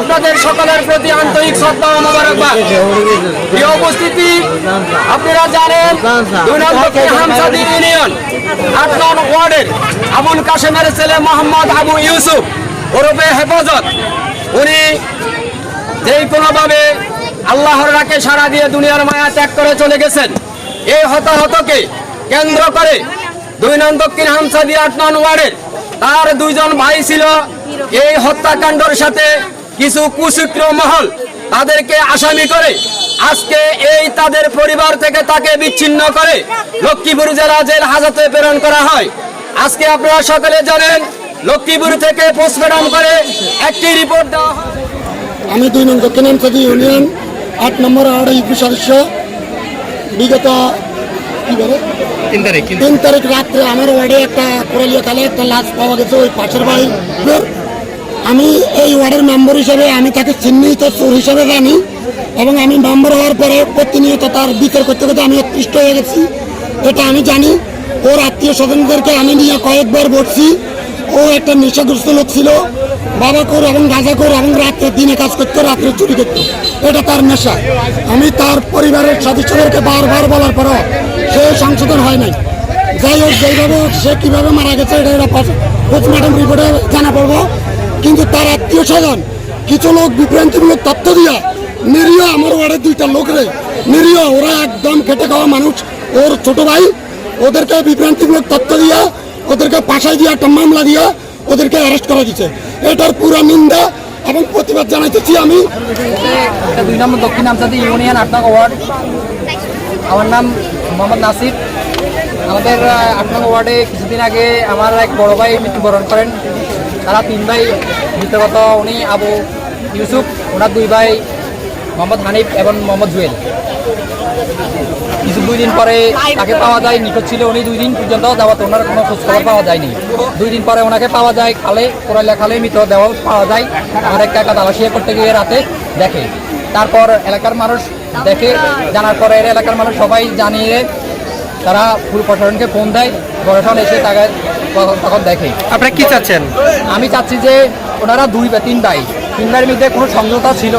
আপনাদের সকলের প্রতি আন্তরিক শ্রদ্ধা মোবারকবাদ। প্রিয় উপস্থিতি আপনারা জানেন ইউনিয়ন, আট নং ওয়ার্ডের আবুল কাশেমের ছেলে মোহাম্মদ আবু ইউসুফ ওরফে হেফাজত। উনি যেই কোনোভাবে আল্লাহর রাকে সারা দিয়ে দুনিয়ার মায়া ত্যাগ করে চলে গেছেন। এই হতাহতকে কেন্দ্র করে দুই নং দক্ষিণ হামসাদি আট নং ওয়ার্ডের, তার দুইজন ভাই ছিল। এই হত্যাকাণ্ডের সাথে কিছু কুচক্র মহল তাদেরকে আসামি করে আজকে এই তাদের পরিবার থেকে তাকে বিচ্ছিন্ন করে লক্ষ্মীপুর জেলা জেল হাজতে প্রেরণ করা হয়। আজকে আপনারা সকলে জানেন, লক্ষ্মীপুর থেকে পোস্টমর্টম করে একটি রিপোর্ট দেওয়া আমি দুই নং দক্ষিণাঞ্চলি ইউনিয়ন, আট নম্বর ইউপি সদস্য বিগত কি বলে? তিন তারিখ রাত্রে আমার ওয়ার্ডে একটা কোরালিয়া কালে একটা লাশ পাওয়া গেছে ওই পাশের বাড়ি আমি এই ওয়ার্ডের মেম্বার হিসেবে আমি তাকে চিহ্নিত চোর হিসেবে জানি এবং আমি মেম্বার হওয়ার পরে প্রতিনিয়ত তার বিচার করতে করতে আমি অতিষ্ঠ হয়ে গেছি। এটা আমি জানি। ওর আত্মীয় স্বজনদেরকে আমি নিয়ে কয়েকবার বসছি ও একটা নেশাগ্রস্ত লোক ছিল। বাবা কর এবং গাঁজা কর এবং রাত্রে দিনে কাজ করতো, রাত্রে চুরি করতো এটা তার নেশা। আমি তার পরিবারের সদস্যদেরকে বারবার বলার পরও সে সংশোধন হয় নাই। যাই হোক যেইভাবে সে কীভাবে মারা গেছে, এটা এটা পোস্টমর্টম রিপোর্টে জানা পড়ব। কিন্তু তার আত্মীয় স্বজন, কিছু লোক বিভ্রান্তিমূলক তথ্য দিয়া, নিরীহ আমার ওয়ার্ডের দুইটা লোক রে, নিরীহ, ওরা একদম খেটে খাওয়া মানুষ। ওর ছোট ভাই, ওদেরকে বিভ্রান্তিমূলক তথ্য দিয়া, ওদেরকে পাশায় দিয়ে, একটা মামলা দিয়া ওদেরকে অ্যারেস্ট করা দিচ্ছে এটার পুরো নিন্দা এবং প্রতিবাদ জানাইতেছি আমি। দুই নম্বর দক্ষিণ আমসাদি ইউনিয়ন আট নং ওয়ার্ড। আমার নাম মোহাম্মদ নাসির। আমাদের আট নং ওয়ার্ডে কিছুদিন আগে আমার এক বড় ভাই মৃত্যুবরণ করেন। তারা তিন ভাই মৃত্যুগত উনি আবু ইউসুফ, ওনার দুই ভাই মোহাম্মদ হানিফ এবং মোহাম্মদ জুয়েল। কিছু দুই দিন পরে তাকে পাওয়া যায় নিখোঁজ ছিল উনি। দুই দিন পর্যন্ত যাওয়াতে ওনার কোনো খোঁজখবর পাওয়া যায়নি। দুই দিন পরে ওনাকে পাওয়া যায় খালে কোরালিয়া খালে মৃত দেহ পাওয়া যায়। আমার একটা একটা তালাশিয়া করতে গিয়ে রাতে দেখে। তারপর এলাকার মানুষ দেখে জানার পরে এর এলাকার মানুষ সবাই জানিয়ে তারা ফুল প্রশাসনকে ফোন দেয়। প্রশাসন এসে তাকে তখন- তখন দেখে। আপনারা কি চাচ্ছেন? আমি চাচ্ছি যে ওনারা দুই বা তিন ভাই ভাইয়ের মধ্যে কোনো সমঝোতা ছিল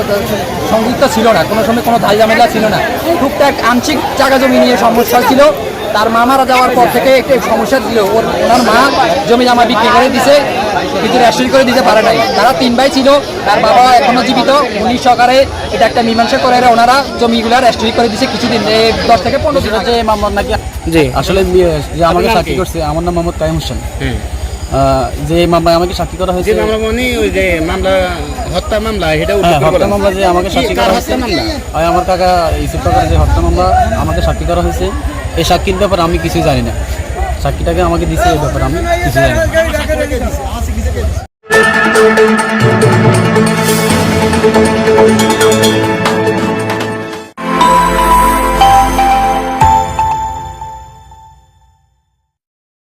সংযুক্ত ছিল না কোনো সময় কোনো ধাই ঝামেলা ছিল না। টুকটাক আংশিক জায়গা জমি নিয়ে সমস্যা ছিল। তার মা মারা যাওয়ার পর থেকে একটু সমস্যা ছিল। ওর ওনার মা জমি জামা বিক্রি করে দিছে কিন্তু রেস্ট্রি করে দিতে পারে নাই। তারা তিন ভাই ছিল তার বাবা এখনও জীবিত। উনি সরকারে এটা একটা মীমাংসা করে ওনারা জমিগুলা রেস্ট্রি করে দিছে কিছুদিন দশ থেকে পনেরো দিন যে মামলা নাকি জি। আসলে যে আমাকে সাক্ষী করছে আমার নাম মোহাম্মদ কাইম হোসেন। যে মামলায় আমাকে সাক্ষী করা হয়েছে মামলা মানে ওই যে মামলা হত্যা মামলা এটা হ্যাঁ হত্যা। মামলা যে আমাকে সাক্ষী করা হয়েছে? হয় আমার কাকা ইসুফ কাকার যে হত্যা মামলা আমাকে সাক্ষী করা হয়েছে এই সাক্ষীর ব্যাপারে আমি কিছুই জানি না। সাক্ষীটাকে আমাকে দিছে এই ব্যাপারে আমি কিছু জানি না।